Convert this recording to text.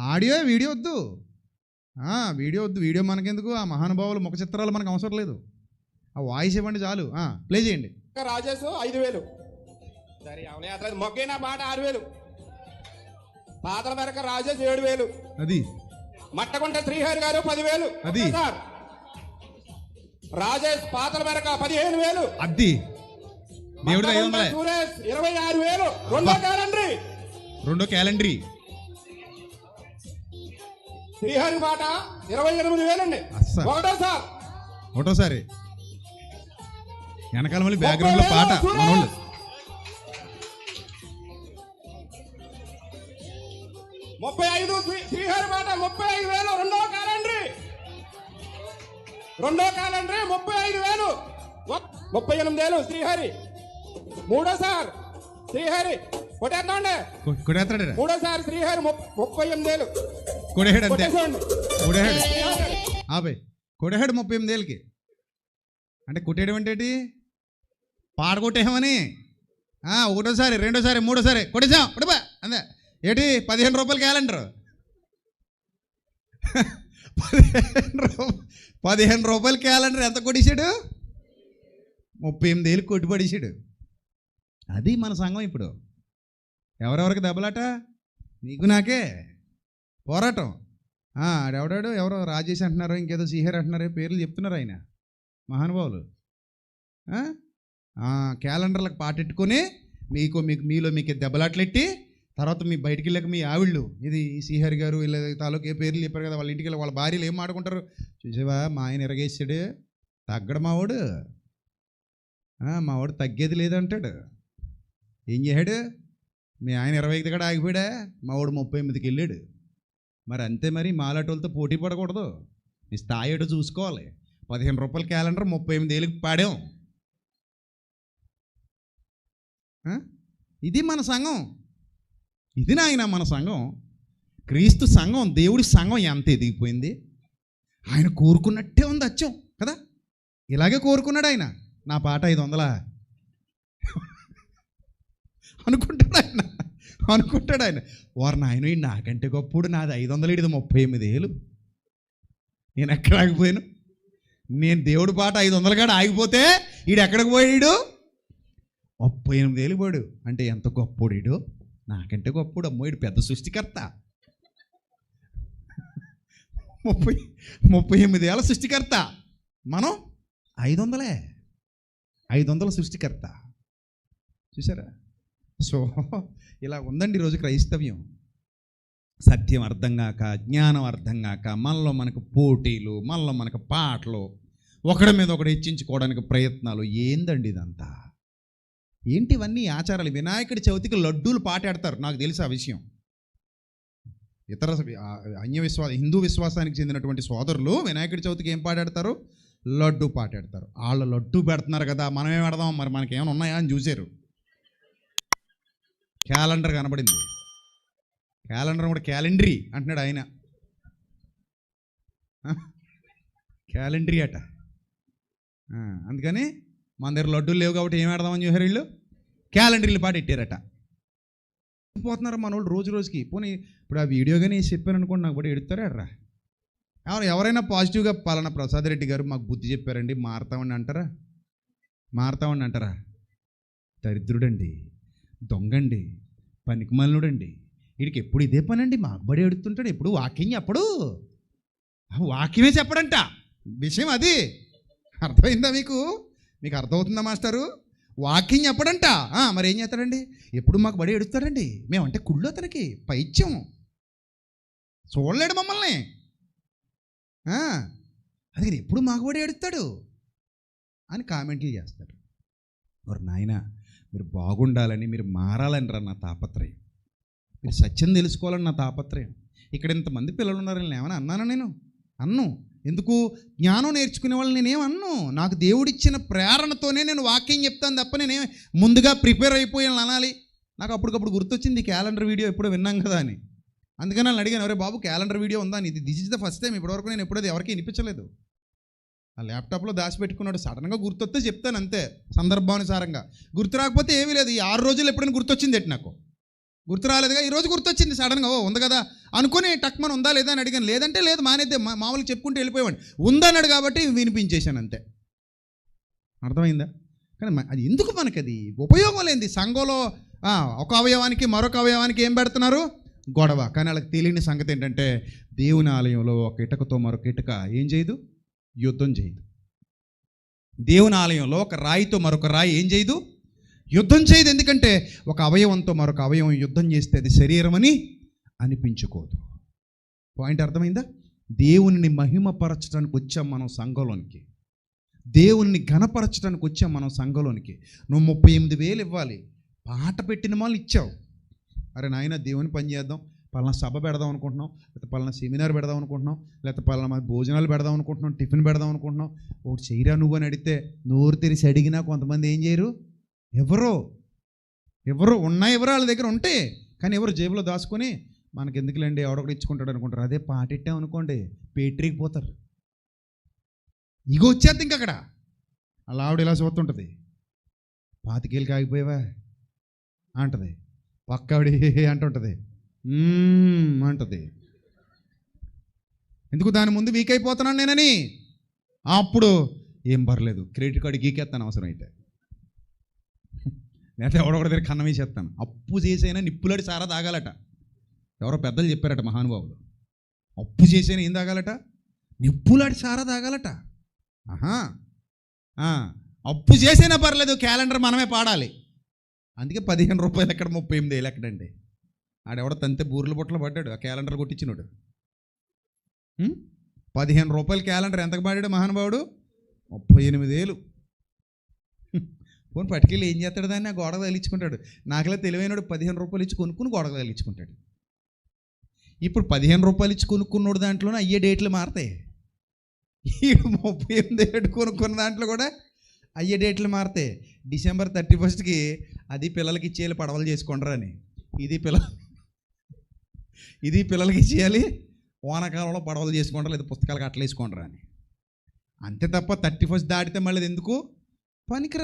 Audio video వద్దు. ఆ, video వద్దు. వీడియో మనకెందుకు? ఆ మహానుభావులు ముఖ చిత్రాలు మనకు అవసరం లేదు. ఆ వాయిస్ ఇవ్వండి చాలు. ఆ, ప్లే చేయండి. రాజేష్ ఐదు వేలు. సరే మొగ్గైన పాట ఆరు వేలు. పాతల మేరకు రాజేష్ ఏడు వేలు. అది. మట్టగుంట శ్రీహరి గారు పదివేలు. అది. సార్. రాజేష్ పాతల మేరకు పదిహేను వేలు. అది. దేవుడి సురేష్ ఇరవై ఆరు వేలు. రెండో క్యాలెండరీ. రెండో క్యాలెండరీ. శ్రీహరి పాట ఇరవై ఎనిమిది వేలండి. అస్సలు. ఒకటో సార్ ఒకటోసారి. వెనకాల మళ్ళీ బ్యాక్గ్రౌండ్లో పాట మనోళ్ళు ముప్పై ఐదు శ్రీ- శ్రీహరి పాట ముప్పై ఐదు వేలు రెండో క్యాలెండరీ రెండో క్యాలెండరీ ముప్పై ఐదు వేలు. ముప్పై ఎనిమిది వేలు శ్రీహరి. మూడో సార్ శ్రీహరి. కొట్టేద్దాండి కొడేస్తాడు మూడో సార్ శ్రీహరి ముప్- ముప్పై ఎనిమిది వేలు. కొడేహాడు అంతే. కొడేహాడు. ఆపే. కొడేహాడు ముప్పై ఎనిమిది ఏళ్ళకి. అంటే కొట్టేయడం అంటే ఏంటి? పాడ కొట్టేయమని. ఆ, ఒకటోసారి రెండోసారి మూడోసారి. కొట్టేసాం. కొడిపా అంతే. ఏంటి? పదిహేను రూపాయల క్యాలెండర్. పదిహేను రూపాయలు పదిహేను రూపాయల క్యాలెండర్ ఎంత కొట్టేశాడు? ముప్పై ఎనిమిది ఏళ్ళు కొట్టి పడేసాడు అది మన సంఘం ఇప్పుడు. ఎవరెవరికి దెబ్బలాట? నీకు నాకే. పోరాటం. ఆడెవడాడో ఎవరో రాజేష్ అంటున్నారు ఇంకేదో శ్రీహరి అంటున్నారు పేర్లు చెప్తున్నారు ఆయన. మహానుభావులు. క్యాలెండర్లకు పాటెట్టుకొని మీకు మీకు మీలో మీకు దెబ్బలాట్లెట్టి తర్వాత మీ బయటికి వెళ్ళాక మీ ఆవిళ్ళు ఇది శ్రీహరి గారు వీళ్ళ తాలూకు ఏ పేర్లు చెప్పారు కదా వాళ్ళ ఇంటికి వెళ్ళి వాళ్ళ భార్యలు ఏం ఆడుకుంటారు చూసావా మా ఆయన ఎరగేసాడు తగ్గడు మావాడు. మావాడు తగ్గేది లేదంటాడు. ఏం చేశాడు? మీ ఆయన ఇరవై ఐదు కూడా ఆగిపోయాడా? మావాడు ముప్పై ఎనిమిదికి వెళ్ళాడు. మరి అంతే మరి మాలాటోళ్ళతో పోటీ పడకూడదు. మీ స్థాయి ఏటో చూసుకోవాలి. పదిహేను రూపాయల క్యాలెండర్ ముప్పై ఎనిమిది ఏళ్ళకి పాడాం. ఆ? ఇది మన సంఘం. ఇది నాయన మన సంఘం. క్రీస్తు సంఘం దేవుడి సంఘం ఎంత ఎదిగిపోయింది? ఆయన కోరుకున్నట్టే ఉంది అచ్చం కదా? ఇలాగే కోరుకున్నాడు ఆయన. నా పాట ఐదు వందలా? అనుకుంటాడు అనుకుంటాడు ఆయన. వారు నాయన నాకంటే గొప్పుడు నాది ఐదు వందలు ఇది ముప్పై ఎనిమిది ఏళ్ళు. నేను ఎక్కడ ఆగిపోయాను? నేను దేవుడి పాట ఐదు వందల కాడ ఆగిపోతే ఈడు ఎక్కడికి పోయాడు ముప్పై ఎనిమిది ఏళ్ళు పోయాడు. అంటే ఎంత గొప్పోడు ఈడు? నాకంటే గొప్పడు అమ్మో ఈడు పెద్ద సృష్టికర్త. ముప్పై ముప్పై ఎనిమిది ఏళ్ళ సృష్టికర్త. మనం ఐదు వందలే ఐదు వందల సృష్టికర్త. చూసారా సో ఇలా ఉందండి ఈరోజు క్రైస్తవ్యం. సత్యం అర్థం కాక జ్ఞానం అర్థం కాక మనలో మనకు పోటీలు మనలో మనకు పాటలు ఒకడి మీద ఒకటి హెచ్చించుకోవడానికి ప్రయత్నాలు. ఏందండి ఇదంతా? ఏంటి ఇవన్నీ ఆచారాలు? వినాయకుడి చవితికి లడ్డూలు పాటాడతారు. నాకు తెలుసు ఆ విషయం. ఇతర అన్య విశ్వాస హిందూ విశ్వాసానికి చెందినటువంటి సోదరులు వినాయకుడి చవితికి ఏం పాటాడతారు? లడ్డు పాటాడతారు. వాళ్ళు లడ్డు పెడుతున్నారు కదా మనం ఏం పెడదాం? మరి మనకేమైనా ఉన్నాయా అని చూశారు. క్యాలెండర్ కనబడింది. క్యాలెండర్ కూడా క్యాలెండరీ అంటున్నాడు ఆయన. క్యాలెండరీ అట. అందుకని మన దగ్గర లడ్డూలు లేవు కాబట్టి ఏం ఆడదామని చూసారు వీళ్ళు? క్యాలెండరీలు పాటు ఎట్టారట పోతున్నారు మన వాళ్ళు రోజు రోజుకి. పోనీ ఇప్పుడు ఆ వీడియో కానీ చెప్పాను అనుకోండి నాకు కూడా ఎడుతారా రా ఎవరు ఎవరైనా పాజిటివ్గా పలానా ప్రసాద్ రెడ్డి గారు మాకు బుద్ధి చెప్పారండి మారుతామని అంటారా? మారుతామని అంటారా? దరిద్రుడండి. దొంగండి పనికిమాలినుడండి. వీడికి ఎప్పుడు ఇదే పనండి? మాకు బడి ఎడుతుంటాడు ఎప్పుడు? వాక్యం చెప్పడు వాక్యమే చెప్పడంట. విషయం అది. అర్థమైందా మీకు? మీకు అర్థమవుతుందా మాస్టారు? వాకింగ్ చెప్పడంట మరి ఏం చేస్తాడండి? ఎప్పుడు మాకు బడి ఎడుస్తాడండి మేమంటే కుళ్ళు అతనికి పైత్యం. చూడలేడు మమ్మల్ని. అందుకని ఎప్పుడు మాకు బడి ఎడుస్తాడు అని కామెంట్లు చేస్తాడు. వారు నాయన మీరు బాగుండాలని మీరు మారాలని రా నా తాపత్రయం. మీరు సత్యం తెలుసుకోవాలని నా తాపత్రయం. ఇక్కడ ఇంతమంది పిల్లలు ఉన్నారు నేను ఏమైనా అన్నానా నేను? అన్ను. ఎందుకు? జ్ఞానం నేర్చుకునే వాళ్ళు నేనేం అన్ను? నాకు దేవుడిచ్చిన ప్రేరణతోనే నేను వాక్యం చెప్తాను తప్ప నేనే ముందుగా ప్రిపేర్ అయిపోయాను అనాలి. నాకు అప్పటికప్పుడు గుర్తొచ్చింది క్యాలెండర్ వీడియో ఎప్పుడో విన్నాం కదా అని. అందుకని నన్ను అడిగాను అరే బాబు క్యాలెండర్ వీడియో ఉందా అని. ఇది this is the first time ఇప్పటివరకు నేను ఎప్పుడైతే ఎవరికీ వినిపించలేదు. ఆ ల్యాప్టాప్లో దాచిపెట్టుకున్నాడు. సడన్గా గుర్తొస్తే చెప్తాను అంతే సందర్భానుసారంగా. గుర్తు రాకపోతే ఏమీ లేదు. ఈ ఆరు రోజులు ఎప్పుడైనా గుర్తొచ్చింది ఎట్టి నాకు? గుర్తు రాలేదుగా? ఈరోజు గుర్తొచ్చింది సడన్గా. ఓ ఉంది కదా? అనుకుని టక్మన్ ఉందా లేదా అని అడిగాను. లేదంటే లేదు మానేద్దే. మామూలు మామూలుగా చెప్పుకుంటూ వెళ్ళిపోయేవాడిని. ఉందన్నాడు కాబట్టి వినిపించేశాను అంతే. అర్థమైందా? కానీ అది ఎందుకు మనకి అది ఉపయోగం లేనిది. సంఘంలో ఒక అవయవానికి మరొక అవయవానికి ఏం పెడుతున్నారు? గొడవ. కానీ వాళ్ళకి తెలియని సంగతి ఏంటంటే దేవుని ఆలయంలో ఒక ఇటుకతో మరొక ఇటుక. ఏం చేయదు? యుద్ధం చేయదు దేవుని ఆలయంలో ఒక రాయితో మరొక రాయి ఏం చేయదు యుద్ధం చేయదు ఎందుకంటే ఒక అవయవంతో మరొక అవయవం యుద్ధం చేస్తే అది శరీరం అని అనిపించుకోదు. పాయింట్ అర్థమైందా? దేవుని మహిమపరచడానికి వచ్చాం మనం సంఘంలోనికి. దేవుని ఘనపరచడానికి వచ్చాం మనం సంఘంలోనికి. నువ్వు ముప్పై ఎనిమిది వేలు ఇవ్వాలి. పాట పెట్టిన వాళ్ళు ఇచ్చావు. అరే నాయన దేవుని పని చేద్దాం. పలానా సభ పెడదాం అనుకుంటున్నాం లేకపోతే పలానా సెమినార్ పెడదాం అనుకుంటున్నాం లేకపోతే పలానా భోజనాలు పెడదాం అనుకుంటున్నాం టిఫిన్ పెడదాం అనుకుంటున్నాం. ఒకటి చేయరా నువ్వు అని అడిగితే నోరు తెరిచి అడిగినా కొంతమంది ఏం చేయరు? ఎవరో ఎవరు ఉన్నాయి ఎవరో వాళ్ళ దగ్గర ఉంటే కానీ ఎవరు జేబులో దాచుకొని మనకి ఎందుకులేండి ఎవడొకటి ఇచ్చుకుంటాడు అనుకుంటారు. అదే పాటెట్టాం అనుకోండి పేటరీకి పోతారు. ఇగో వచ్చేది ఇంక అక్కడ. అలా ఆవిడ ఇలా చూస్తుంటుంది. పాతికేళ్ళు కాగిపోయావా అంటది. పక్కవిడి అంటుంటుంది. అంటది. ఎందుకు దాని ముందు వీక్ అయిపోతున్నాను నేనని? అప్పుడు ఏం పర్లేదు క్రెడిట్ కార్డు గీకేస్తాను అవసరం అయితే లేకపోతే ఎవడొకటి దగ్గర కన్నం వేసేస్తాను. అప్పు చేసైనా నిప్పులాడి సారా తాగాలట. ఎవరో పెద్దలు చెప్పారట మహానుభావులు అప్పు చేసైనా ఏం తాగాలట? నిప్పులాడి సారా తాగాలట. ఆహా. అప్పు చేసైనా పర్లేదు క్యాలెండర్ మనమే పాడాలి. అందుకే పదిహేను రూపాయలు ఎక్కడ ముప్పై ఎనిమిది వేలు ఎక్కడండి? ఆడెవడ తంతే బూర్ల బుట్టలు పడ్డాడు. ఆ క్యాలెండర్ కొట్టించినాడు. పదిహేను రూపాయల క్యాలెండర్ ఎంతకు పాడాడు మహానుభావుడు? ముప్పై ఎనిమిది వేలు. పోనీ పట్టుకెళ్ళి ఏం చేస్తాడు దాన్ని? ఆ గోడకు తగిలించుకుంటాడు. నాకులా తెలివైనడు పదిహేను రూపాయలు ఇచ్చి కొనుక్కుని గోడకు తగిలించుకుంటాడు. ఇప్పుడు పదిహేను రూపాయలు ఇచ్చి కొనుక్కున్నోడు దాంట్లోనే అయ్యే డేట్లు మారతాయి. ఈ ముప్పై ఎనిమిది ఏడు కొనుక్కున్న దాంట్లో కూడా అయ్యే డేట్లు మారతాయి. డిసెంబర్ థర్టీ ఫస్ట్కి అది పిల్లలకి ఇచ్చేయాలి పడవలు చేసుకుంటారని. ఇది పిల్ల ఇది పిల్లలకి చేయాలి వానాకాలంలో పడవలు చేసుకుంటారు లేదా పుస్తకాలకు అట్లా వేసుకుంటారు అని. అంతే తప్ప థర్టీ ఫస్ట్ దాటితే మళ్ళీ ఎందుకు? పనికిరా